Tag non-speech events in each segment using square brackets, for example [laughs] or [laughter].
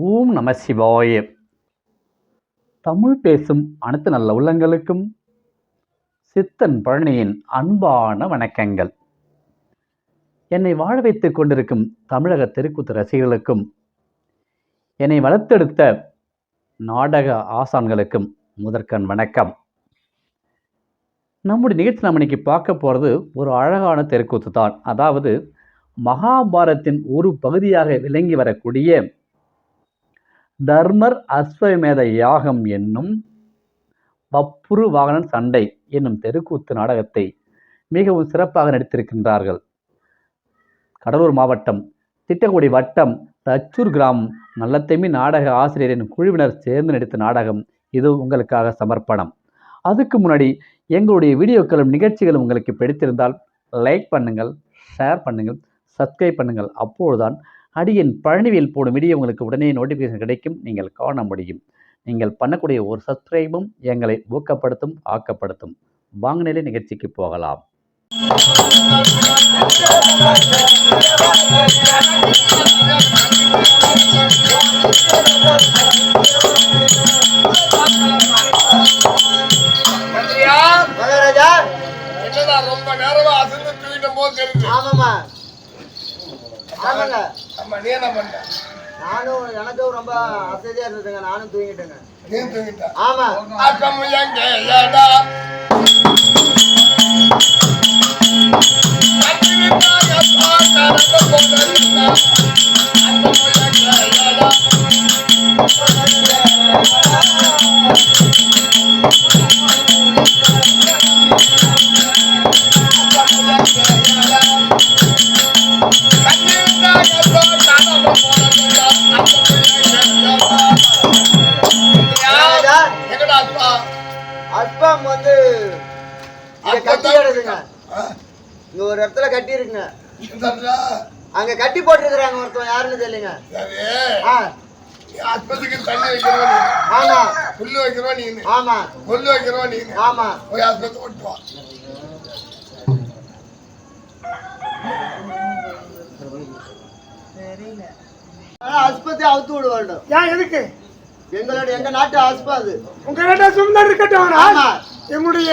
ஓம் நம சிவாய. தமிழ் பேசும் அனைத்து நல்ல உள்ளங்களுக்கும் சித்தன் பழனியின் அன்பான வணக்கங்கள். என்னை வாழ வைத்துக் கொண்டிருக்கும் தமிழக தெருக்கூத்து ரசிகர்களுக்கும் என்னை வளர்த்தெடுத்த நாடக ஆசான்களுக்கும் முதற்கண் வணக்கம். நம்முடைய நிகழ்ச்சி நம்ம இன்றைக்கி பார்க்க போகிறது ஒரு அழகான தெருக்கூத்து தான் அதாவது மகாபாரத்தின் ஒரு பகுதியாக விளங்கி வரக்கூடிய தர்மர் அஸ்வமேத யாகம் என்னும் வப்புரு வாகனன் சண்டை என்னும் தெருக்கூத்து நாடகத்தை மிகவும் சிறப்பாக நடித்திருக்கின்றார்கள். கடலூர் மாவட்டம் திட்டக்குடி வட்டம் தச்சூர் கிராமம் நல்லத்தெமி நாடக ஆசிரியரின் குழுவினர் சேர்ந்து நடித்த நாடகம் இது உங்களுக்காக சமர்ப்பணம். அதுக்கு முன்னாடி எங்களுடைய வீடியோக்களும் நிகழ்ச்சிகளும் உங்களுக்கு பிடித்திருந்தால் லைக் பண்ணுங்கள் ஷேர் பண்ணுங்கள் சப்ஸ்கிரைப் பண்ணுங்கள். அப்போதுதான் அடியின் பழனிவேல் போடும் வீடியோ உங்களுக்கு உடனே நோட்டிஃபிகேஷன் கிடைக்கும். நீங்கள் காண முடியும். நீங்கள் பண்ணக்கூடிய ஒரு சப்ஸ்கிரைபும் எங்களை ஊக்கப்படுத்தும் ஆக்கப்படுத்தும். வாங்க நிலை நிகழ்ச்சிக்கு போகலாம். ரொம்ப நேரமா அசந்து தூக்கிட்ட போது தெரியுது. ஆமாம்மா. ஆமாங்க. ஆமா நீ என்ன பண்ண நானும் எனக்கும் ரொம்ப அசதியா இருந்ததுங்க. நானும் தூங்கிட்டேங்க. நீ தூங்கிட்ட? ஆமா. அக்கம் எங்க ஏடா ஒருத்தன் யாருன்னு தெரியலங்க சரி ஆ. நீ ஆஸ்பத்திரிக்கு தண்ணி வைக்கிறவா நீ? ஆமா. புல்லு வைக்கிறவா நீ? ஆமா. புல்லு வைக்கிறவா நீ? ஆமா. போய் ஆஸ்பத்திரி ஓட்டு வா. ஆனா அஸ்பத்தை அவுத்து விட வேண்டும். ஏன் எதுக்கு? எங்களோட எங்க நாட்டு அஸ்பம் அது. உங்க கிட்ட சும்மா இருக்கட்டும். எங்களுடைய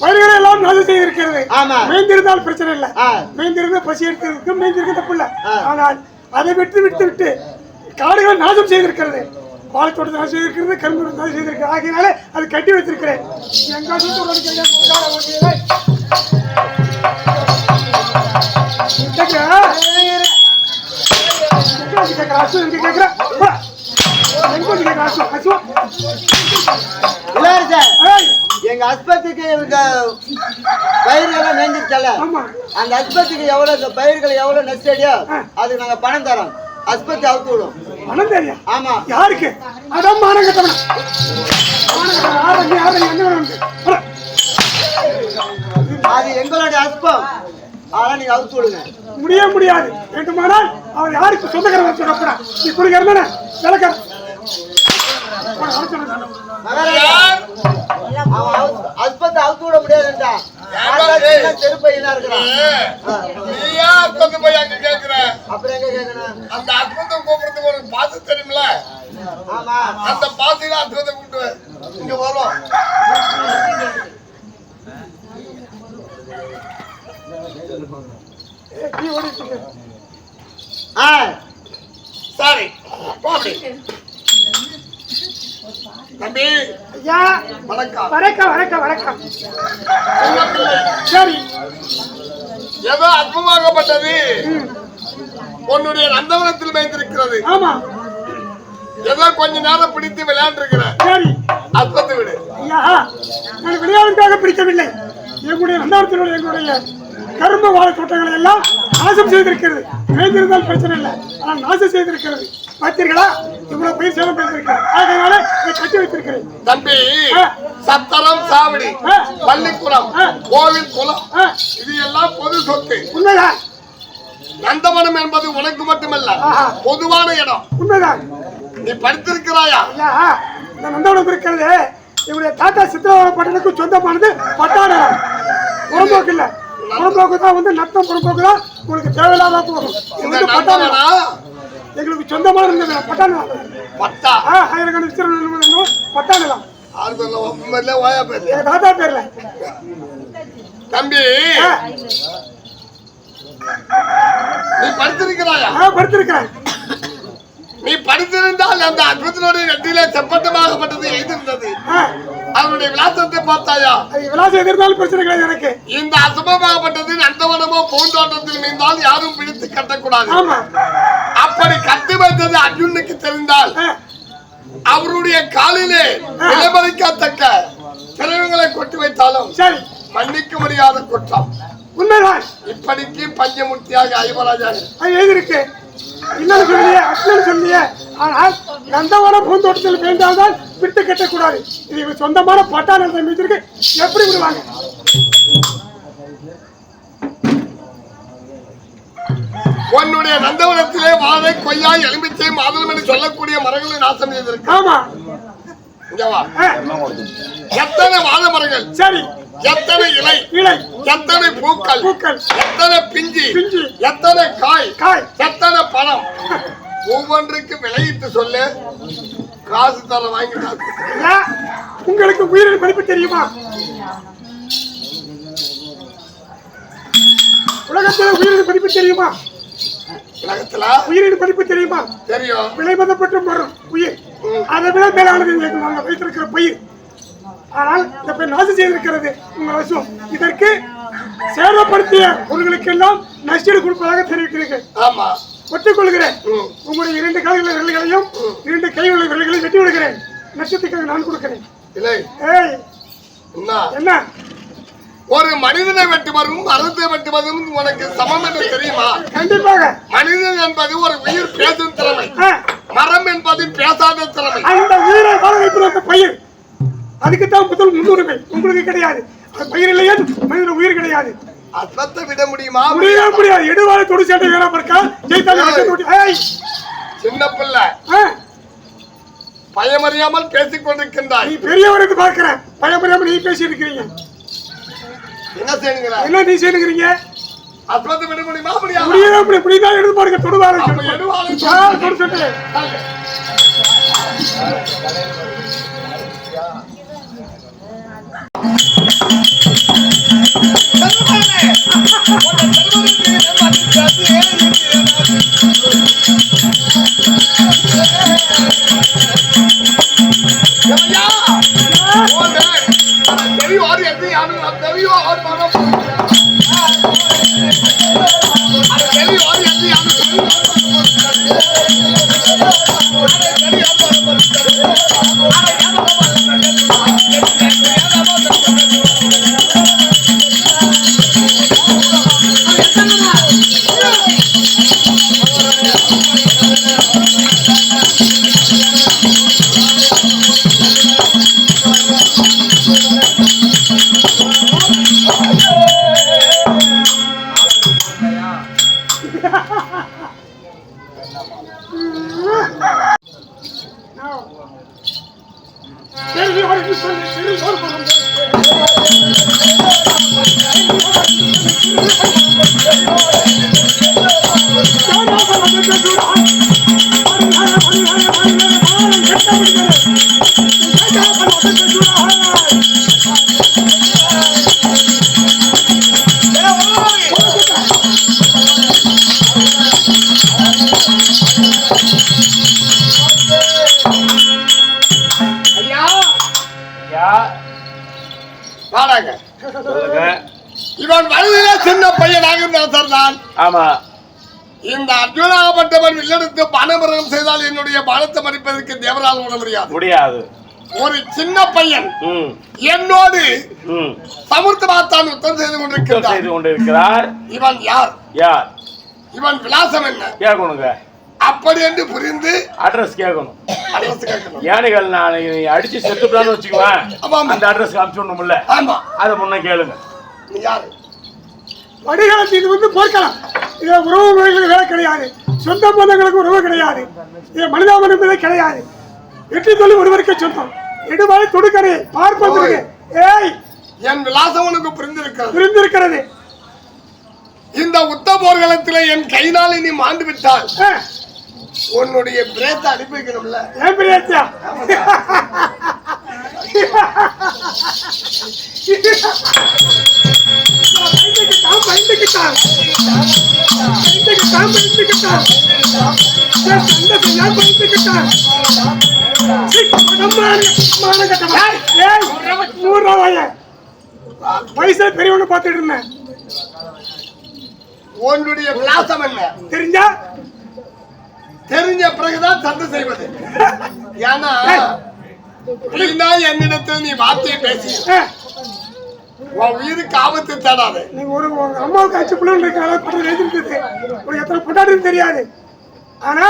பயிர்களை எல்லாம் நல்லது செய்திருக்கிறது. ஆமா. மேய்ந்திருந்தால் பிரச்சனை இல்லை. மேய்ந்திருந்த பசி எடுத்ததுக்கு மேய்ந்திருக்க தப்பு இல்லை. ஆனால் அதை விட்டு விட்டு விட்டு காடுகளை நாசம் செய்திருக்கிறது. வாழைத்தோட்டத்தை நாசம் செய்திருக்கிறது கரும்பு நாசம் செய்திருக்கிறது. ஆகையினாலே அது கட்டி வைத்திருக்கிறேன். எங்க எங்க அஸ்பத்துக்கு இந்த பயிர்கள் மேஞ்சிருச்சல ஆமா. அந்த அஸ்பத்துக்கு எவ்வளவு இந்த பயிர்கள் எவ்வளவு நெஸ்டடியோ அதுக்கு நாங்க பணம் தரோம். அஸ்பத்தி அவுத்து விடும். பணம் தெரியா ஆமா. யாருக்கு? அதான் போடா. அது எங்களுடைய அஸ்பம். அதெல்லாம் நீங்க அவுத்து விடுங்க. முடிய முடியாது. வேண்டுமானால் அவர் யாருக்கு சொந்தக்காரன் சொல்லப்படா நீ குடிக்கிறதானே? விளக்க மகாராஜா அவன் அவுத்து- அஸ்பத்தை அவுத்து விட முடியாதுன்றா ஏம்மா டேய்? தெருப்பையனா இருக்கிறான் ஆ. நீயா ஆஸ்பத்திரி போய் அங்க கேக்குற அப்புறம் எங்க கேட்கணும் அந்த அற்புதம் கூப்பிடுறதுக்கு ஒரு பாசு தெரியுமில ஆமா அந்த பாசையில அற்புதத்தை கூப்பிட்டு இங்க வரும் நீ ஓடிட்டு ஆ சரி போடி தம்பி. ஐயா வணக்கம். வணக்கம் வணக்கம் வணக்கம். சரி. ஏதோ அற்புதமாகப்பட்டது உன்னுடைய நந்தவனத்தில் மேய்ந்திருக்கிறது. ஆமா. ஏதோ கொஞ்ச நேரம் பிடித்து விளையாண்டு சரி. அற்புதத்தை விடு. ஐயா நான் விளையாடுக்காக பிடிக்கவில்லை. எங்களுடைய நந்தாரத்தினுடைய எங்களுடைய கரும்ப வாழை தோட்டங்களை எல்லாம் நாசம் செய்திருக்கிறது. மேய்ந்திருந்தால் பிரச்சனை இல்லை. ஆனால் நாசம் செய்திருக்கிறது. பார்த்தீர்களா? இவ்வளவு பயிர் செய்திருக்கிறது ஆகையினால இதை கட்டி வைத்திருக்கிறேன். தம்பி. சத்திரம் சாவடி. பள்ளிக்குளம். கோவில் குளம் இது எல்லாம் பொது சொத்து. உண்மைதான். நந்தவனம் என்பது உனக்கு மட்டுமல்ல. பொதுவான இடம். உண்மைதான். நீ படித்திருக்கிறாயா? இந்த நந்தவனம் இருக்கிறது இவருடைய தாத்தா சித்திரவர பட்டனுக்கு சொந்தமானது பட்டாடம் புறம்போக்கு இல்ல. புறம்போக்கு தான் வந்து நத்தம் புறம்போக்கு தான் உங்களுக்கு தேவையில்லாம போகும். இது இந்த வந்து பட்டாடம் எங்களுக்கு சொந்தமான இருந்த பட்டா நிலம். பட்டா? ஆ, ஆயிரக்கணக்கான விஸ்தீர்ணம் பட்டா நிலம். ஓயா பேர்ல எங்க தாத்தா பேர்ல. தம்பி! நீ படித்திருக்கிறாயா? படுத்திருக்கிறேன். நீ படித்திருந்தால் அந்த அற்புதனுடைய நெற்றியிலே செப்பட்டமாகப்பட்டது எழுதிருந்தது ஆ, அதனுடைய விலாசத்தை பார்த்தாயா? விலாசம் எதிர்த்தாலும் பிரச்சனை கிடையாது எனக்கு. இந்த அசுபமாகப்பட்டது நந்தவனமோ பூந்தோட்டத்தில் நீந்தால் யாரும் பிடித்து கட்டக்கூடாது. ஆமா. அப்படி கட்டி வைத்தது அர்ஜுனுக்கு தெரிந்தால் அவருடைய காலிலே விலைமதிக்கத்தக்க திரைவங்களை கொட்டி வைத்தாலும் சரி. மன்னிக்க முடியாத குற்றம். உண்மைதான். இப்படிக்கு பஞ்சமூர்த்தியாக ஐவராஜாக அது எழுதியிருக்கு இன்னொரு சொல்லியே அண்ணன் சொல்லியே. ஆனால் நந்தவனம் பூந்தோட்டத்தில் பேர்ந்தால்தான் விட்டு கட்டக்கூடாது. இது சொந்தமான பட்டா நிலத்தை எப்படி விடுவாங்க? உன்னுடைய நந்தவனத்திலே வாழை கொய்யா எலுமிச்சை மாதுளம் என்று சொல்லக்கூடிய மரங்களை நாசம் செய்திருக்கு. ஆமா. இங்க வா. ஆ, எத்தனை வாழை மரங்கள்? சரி. எத்தனை இலை? இலை. எத்தனை பூக்கள்? பூக்கள். எத்தனை பிஞ்சி? பிஞ்சு. எத்தனை காய்? காய். எத்தனை பழம்? ஒவ்வொன்றுக்கு விலையிட்டு சொல்லு. காசு தர வாங்கிட்டாங்க உங்களுக்கு உயிரின் மதிப்பு தெரியுமா? உலகத்தில் உயிரின் மதிப்பு தெரியுமா? உலகத்துல உயிரின் மதிப்பு தெரியுமா? தெரியும். விலை மதப்பட்டு வரும் உயிர். அதை விட மேலானது எங்களுக்கு நாங்கள் வைத்திருக்கிற பயிர். ஆனால் இந்த பெண் செய்திருக்கிறது உங்கள் இதற்கு சேதப்படுத்திய பொருட்களுக்கெல்லாம் நஷ்டீடு கொடுப்பதாக தெரிவிக்கிறீர்கள். ஆமா. ஒத்துக்கொள்கிறேன். உங்களுடைய இரண்டு கால்கள் விரல்களையும் இரண்டு கை உள்ள விரல்களையும் வெட்டி விடுகிறேன் நட்சத்திரத்துக்காக நான் கொடுக்கிறேன். இல்லை. ஏய். என்ன? ஒரு மனிதனை வெட்டுவதும் மரத்தை வெட்டுவதும் உனக்கு சமம் என்று தெரியுமா? கண்டிப்பாக. மனிதன் என்பது ஒரு உயிர் பேசும் திறமை. மரம் என்பது பேசாத திறமை. அந்த உயிரை அந்த பயிர். அதுக்குத்தான் முதல் முன்னுரிமை. உங்களுக்கு கிடையாது. அது பயிர் இல்லையா மனிதன் உயிர் கிடையாது. அற்பத்தை விட முடியுமா? முடியவே முடியாது. எடுவாழ தொடு சேட்டை வேணாம் இருக்கா? ஏய், சின்ன பிள்ளை. பயமறியாமல் பேசிக் கொண்டிருக்கின்றாய் நீ பெரியவருக்கு பார்க்கிறேன் பயப்படாம நீ பேசி இருக்கிறீங்க என்ன செய்யுங்களா என்ன நீ செய்யுங்கிறீங்க அற்பத்தை விட முடியுமா முடியாது முடியவே முடியும் முடியுதான் எடுத்து பாருங்க தொடுவாரு தொடு சரி பணமிரகம் செய்தால் என்னுடைய பணத்தை மதிப்பதற்கு தேவரால் உணர முடியாது. முடியாது. ஒரு சின்ன பையன் என்னோடு ம். சமுர்த்தமாத்தான் யுத்தம் செய்து யுத்தம் கொண்டிருக்கிறான் செய்து கொண்டிருக்கிறார். இவன் யார்? யார்? இவன் விலாசம் என்ன? கேட்கணுங்க. அப்படி என்று புரிந்து அட்ரஸ் கேட்கணும். அரசு கேட்கணும். ஏனுகள் நான் நீ அடிச்சு செத்துட்டான்னு வச்சுக்குவேன். ஆமாம். அந்த அட்ரஸ்க்கு அனுப்பிச்சுடணும்ல ஆமா. அதை முன்ன கேளுங்க. யாரு? வடிகாலத்து இது வந்து போர்க்கலாம் இது உறவு முறைகளுக்கு வேலை கிடையாது. சொந்த பந்தங்களுக்கு உறவு கிடையாது. இது மனிதாபம் என்பதே கிடையாது. வெற்றி தொழில் ஒருவருக்கே சொந்தம். எடுவாய் தொடுக்கரை பார்ப்பதற்கு. ஏய். என் விலாசம் உனக்கு புரிந்திருக்கிறது. புரிந்திருக்கிறது. இந்த உத்த போர்க்களத்திலே என் கையினால் நீ மாண்டு விட்டால் உன்னுடைய பிரேத்தை அனுப்பி வைக்கணும்ல ஏன் பிரியாச்சியா [laughs] பயந்துக்கிட்டான் பயந்துக்கிட்டான் பயந்துக்கிட்டான் பயந்துக்கிட்டான் சண்டை செய்யா பயந்துக்கிட்டான் நூறு ரூபாய வயசுல பெரியவனு பார்த்துட்டு இருந்தேன். உன்னுடைய விலாசம் என்ன? தெரிஞ்சா? தெரிஞ்ச பிறகுதான் சண்டை செய்வது. [laughs] ஏன்னா என்னிடத்தில் நீ வார்த்தையை பேசி உன் உயிருக்கு ஆபத்து தேடாது. நீ ஒரு உங்க அம்மாவுக்கு அச்சு பிள்ளைங்க இருக்கிற படம் எழுதிருக்குது உனக்கு எத்தனை கொண்டாடுன்னு தெரியாது. ஆனா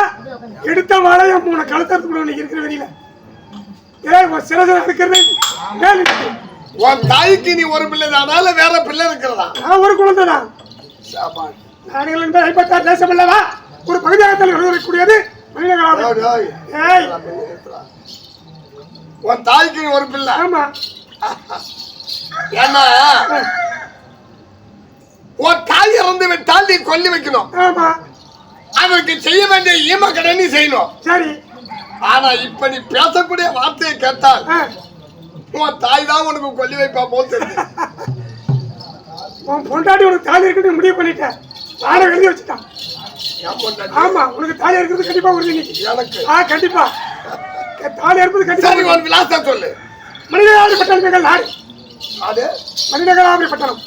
எடுத்த வாழைய மூணு கழுத்தறதுக்குள்ள நீ இருக்கிற வெளியில. ஏய் உன் சிறசம் இருக்கிறது. மேல். உன் தாய்க்கு நீ ஒரு பிள்ளை தானால வேற பிள்ளை இருக்கிறதா? நான் ஒரு குழந்தை தான். நாடுகள் என்பது ஐம்பத்தாறு தேசம் அல்லவா? ஒரு பகுதியாகத்தில் வரக்கூடியது மனிதகளாகும் ஏய். உன் தாய்க்கு ஒரு பிள்ளை. ஆமா. [laughs] ஏன்னா உன் தாய் இறந்து விட்டால் நீ கொல்லி வைக்கணும். ஆமா. அதற்கு செய்ய வேண்டிய ஈம கடன் நீ செய்யணும். சரி. ஆனா இப்ப நீ பேசக்கூடிய வார்த்தையை கேட்டால் உன் தாய் தான் உனக்கு கொல்லி வைப்பா போல் உன் பொண்டாட்டி உனக்கு தாலி இருக்குன்னு முடிவு பண்ணிட்டேன். நானே எழுதி வச்சுட்டான். ஆமா உனக்கு தாலி இருக்கிறது கண்டிப்பா உறுதி எனக்கு? ஆ கண்டிப்பா. தாலி சரி கண்டிப்பா விலாசம் சொல்லு. மனிதகாபுரி பட்டணங்கள் நாடு. அது? மனிதகாபுரி பட்டணம்.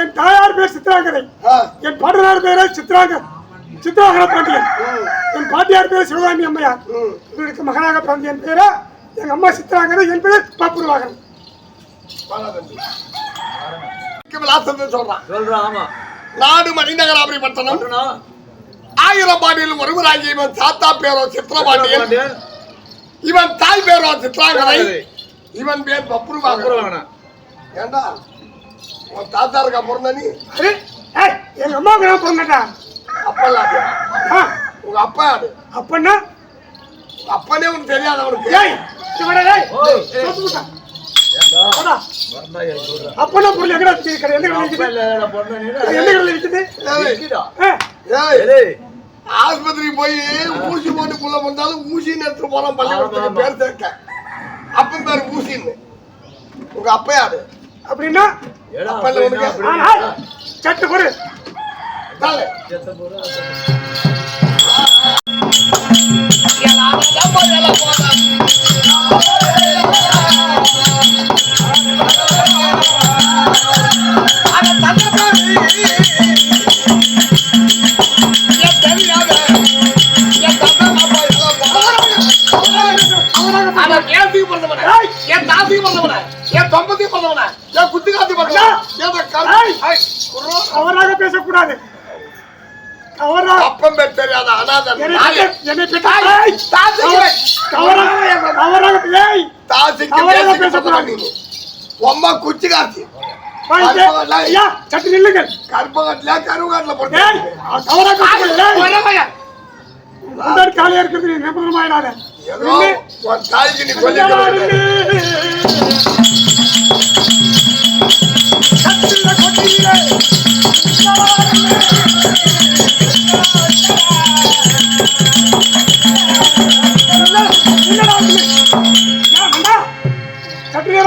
என் தாயார் பேர் சித்ராங்கதை ஆ. என் பாட்டனார் பேரு சித்ராங்கர் சித்ராகர பாண்டியன். என் பாட்டியார் பேர் சிவகாமி அம்மையார். ம். இவருக்கு மகனாக பிறந்த என் பேரா எங்க அம்மா சித்ராங்கதை என் பேர் பாப்புருவாகன் சொல்றான். சொல்றான் ஆமா. நாடு மணிநகராபுரி பட்டணம். ஆயிரம் பாண்டியில் ஒருவராகிய இவன் தாத்தா பேரோ சித்திரபாண்டியன் இவன் தாய் பேரோ சித்ராங்கதை இவன் பேர் பப்ருவாங்க ஏண்டா? உன் தாத்தா இருக்கா பிறந்த நீ எங்க அம்மாவுக்கு நான் பிறந்தேன்டா அப்பா இல்லாத ஆ, உங்க அப்பா யாரு? அப்பன்னா? உங்க அப்பனே உனக்கு தெரியாது அவனுக்கு ஏய். அப்பன்னா பொருள் எங்கடா கடை எந்த கடையில் விக்குது? ஏய், ஆஸ்பத்திரிக்கு போய் ஊசி போட்டு புள்ள வந்தாலும் ஊசின்னு எடுத்து போறான் பள்ளிக்கூடத்துக்கு. பேர் சேர்க்க. அப்பன் பேர் ஊசின்னு. உங்க அப்பா யாரு? அப்படின்னா அப்பா இல்ல உனக்கு. ஆனால் சட்டு கொடு. அவன் தாசிக்கு தவறாக தவறாக ஏய் தாசிக்கு தவறாக பேசிக்கு பேசக்கூடாது. பிறந்தவன் நீ. உம்மா குச்சி காட்சி வாங்க. ஐயா சட்டு நில்லுங்கள் கருப்பகட்டில கருவகாட்டில ஏய் போட்டு தவறாக பேசக்கூடாது. ஏய் உடமையா? முன்னாடி காலியா இருக்கிறது நீ நிபந்தமாயிடாத ஏதோ உன் தாய்க்கு நீ சொல்லி சற்று நேரம்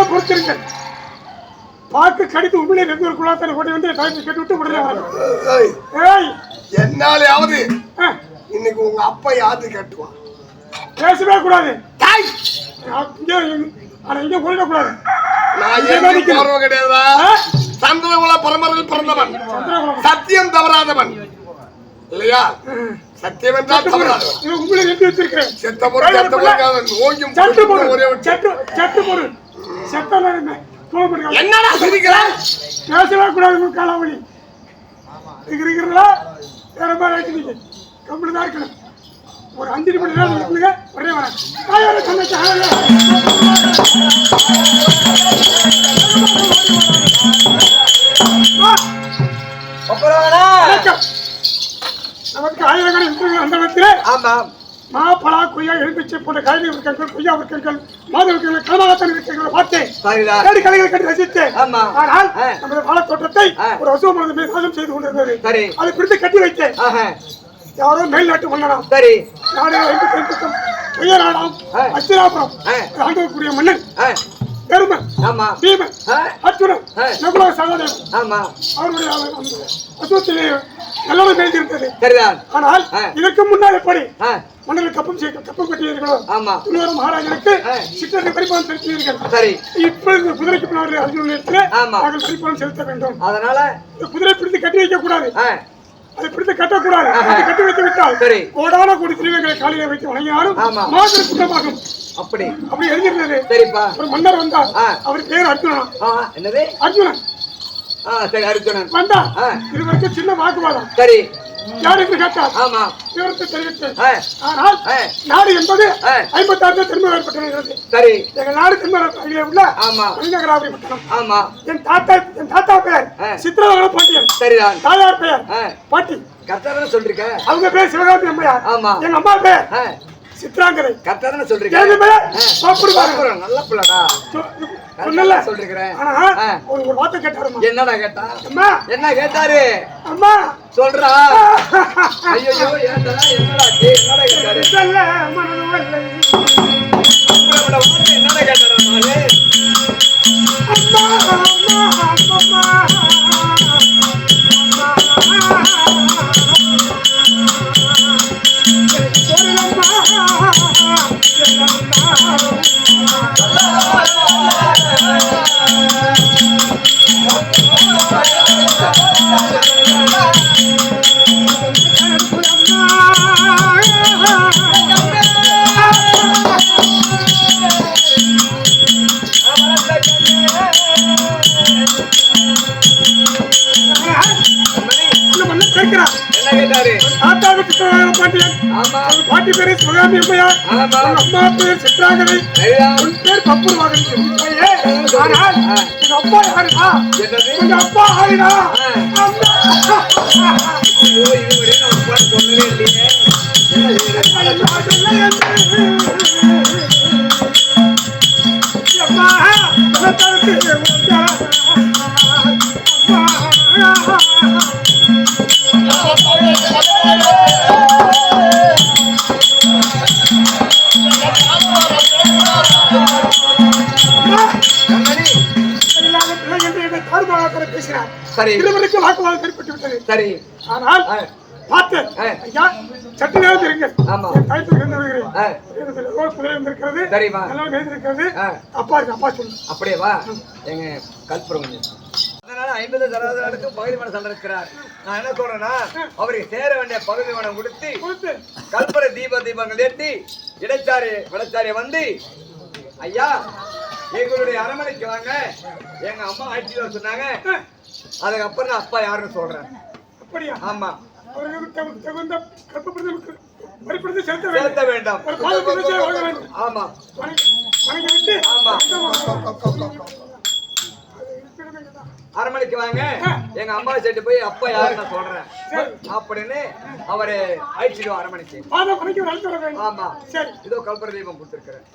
பொறுத்திருங்கள் பார்த்து கடித்து உண்மையிலே வெகு ஒரு குழாத்தனை கொண்டு வந்து டைம் கேட்டு விட்டு உடனே. ஏய் என்னாலேயாவது இன்னைக்கு உங்க அப்பா யாது கேட்டுவான் பேசவே கூடாது. தாய் ஆனா இங்கே போயிடக்கூடாது. நான் எங்க போறவன் கிடையாதா? சந்திரகுல பரம்பரையில் பிறந்தவன். சத்தியம் தவறாதவன். இல்லையா? சத்தியம் என்றால் தவறாதவன். எப்படி வச்சிருக்கிறேன். செத்த பொருள் செத்த பொருள் நோயும் சட்டு பொருள். ஒரு சட்டு சட்டு பொருள். செத்தல என்னடா சிரிக்கிறான் பேசவே கூடாது உங்க காலாவளி இருக்கிறீங்களா வேற மாதிரி கம்பெனி தான் இருக்கணும். ஒரு அஞ்சு மணி நேரம் இருக்குங்க உடனே வரேன் தாயோட சமைச்ச அந்த இடத்திலே. மா பலா கொய்யா எலும்பிச்சை போன்ற காய்கறி விற்கங்கள் கொய்யா விற்கங்கள் மாத விற்கங்கள் கலமாகத்தான் விற்கங்களை பார்த்தேன். தேடி கலைகளை கட்டி ரசித்தேன். ஆமா. ஆனால். நமது வாழத் தோட்டத்தை ஆ. ஒரு அசுவ நாசம் செய்து கொண்டிருந்தது. அதை பிடித்து கட்டி வைத்தேன். யாரோ மேல்நாட்டு மன்னனா சரி. நாடு ஐம்பத்தம் உயராடாம் ஆ. அச்சிராபுரம். ஆ. ஆண்டவருக்குரிய மன்னன். ஆ, பெருமன். ஆமா. பீமன் அர்ஜுனன். நகுல சகாதேவன். ஆமா. அவருடைய அசுவத்திலே நல்லவன் எழுதியிருந்தது சரிதான். ஆனால். இதற்கு முன்னால் எப்படி ஆ, மன்னர்கள் கப்பம் செய்ய கப்பம் கட்டியீர்களோ ஆமா. துணிவர மகாராஜனுக்கு. சிற்றரை பரிபாலனம் செலுத்தினீர்கள். சரி. இப்பொழுது குதிரைக்கு பின்னாடி அர்ஜுனத்தில் ஆமா. நாங்கள் பரிபாலனம் செலுத்த வேண்டும். அதனால குதிரை பிடித்து கட்டி வைக்க கூடாது. அதை பிடித்து கட்டக்கூடாது. கட்டி வைத்து விட்டால் சரி. கோடான கோடி திரிவங்களை காலையில வைத்து வணங்கினாலும். மாதிரி குற்றமாகும் அப்படி. அப்படி எழுதியிருந்தது. சரிப்பா. ஒரு மன்னர் வந்தார். அவர் பேர் அர்ஜுனன் என்னது? அர்ஜுனன். சரி அர்ஜுனன். வந்தா ஆ. இருவருக்கும் சின்ன வாக்குவாதம். சரி. யார் என்று கேட்டார் ஆமா. விவரத்தை ஆனால். நாடு என்பது ஆ. ஐம்பத்தாறு தென்மை ஏற்பட்டிருக்கிறது சரி. எங்கள் நாடு தென்மலை உள்ள ஆமா. மணிநகராபுரி பட்டணம் ஆமா. என் தாத்தா என் தாத்தா பெயர் ஆ. சித்திரவன பாண்டியன். சரிதான். தாயார் பெயர் பாட்டி. கரெக்டா தானே சொல்றீங்க அவங்க பேர் சிவகாமி அம்மையார். ஆமா. எங்க அம்மா பேர் சித்ராங்கரை கரெக்டா தானே சொல்றீங்க? நல்ல பிள்ளடா. சொன்னல ஆனா. ஒரு வார்த்தை கேட்டாருமா? என்னடா கேட்டா? அம்மா. என்ன கேட்டாரு? அம்மா. சொல்றா. ஐயோ என்னடா ஆச்சு? என்னடா கேட்டாரு? என்னடா கேட்டாரு கேட்கிறான் என்ன கேட்டாரு? தாத்தாவுக்கு சித்திரவன பாண்டியன். பாட்டி பேரு சிவகாமி அம்மையார் அம்மா பேர் சித்ராங்கரை சரிதான் உன் பேர் பப்புர் மகன் ஆனால் ஆ. உங்க அப்பா யாருடா? உங்க அப்பா யாருடா ஆ. அம்மா. ஐயோ இதுவரை நான் உட்கார்ந்து சொல்லவே இல்லையே. அம்மா. அம்மா. பேசினார் சரி. இருவருக்கு வாக்குவாதம் ஏற்பட்டு விட்டது சரி ஆனால் பார்த்தேன். ஐயா சற்று நேரம். என் கழுத்தில் இருந்து ஏதோ குதிரை வந்திருக்கிறது? எழுந்திருக்கிறது ஆ. அப்பா இருக்கு அப்பா சொல்லு. அப்படியே வா. எங்க கல்புரம் கொஞ்சம் அதனால ஐம்பது சதவீதத்துக்கு பகுதி மன சண்டை இருக்கிறார் நான் என்ன சொல்றேன்னா அவருக்கு சேர வேண்டிய பகுதி மனம் கொடுத்து கொடுத்து. கல்பர தீப தீபங்கள் ஏற்றி இடைச்சாரி விளைச்சாரிய வந்து ஐயா எங்களுடைய அரண்மனைக்கு வாங்க. எங்க அம்மா ஆட்சியில் சொன்னாங்க. அதுக்கப்புறம் நான் அப்பா யாருன்னு சொல்றேன். அப்படியா? ஆமா. தகுந்த கற்பப்படுத்த வழிபடுத்தி செலுத்த செலுத்த வேண்டும். ஆமா. வணங்கி வணங்கி விட்டு. ஆமா. இதுதான். அரண்மனைக்கு வாங்க. எங்க அம்மா செட்டு போய் அப்பா யாருன்னு நான் சொல்றேன். அப்படின்னு அவரு அழைச்சிடுவோம் வர வேண்டும் ஆமா. சரி. இதோ கல்பர தீபம் கொடுத்துருக்கிறேன்